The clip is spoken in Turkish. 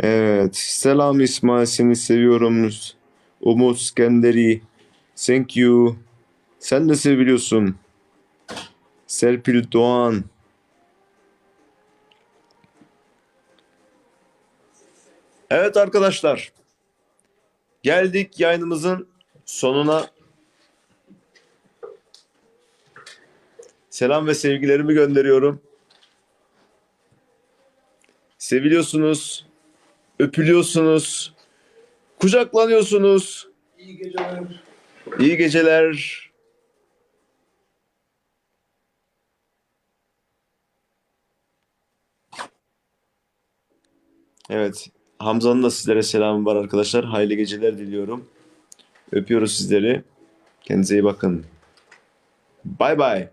Evet. Selam İsmail seni seviyorum. Umut Skenderi. Thank you. Sen de seviliyorsun. Serpil Doğan. Evet arkadaşlar. Geldik yayınımızın sonuna. Selam ve sevgilerimi gönderiyorum. Seviliyorsunuz. Öpülüyorsunuz. Kucaklanıyorsunuz. İyi geceler. İyi geceler. Evet. Hamza'nın da sizlere selamı var arkadaşlar. Hayırlı geceler diliyorum. Öpüyoruz sizleri. Kendinize iyi bakın. Bay bay.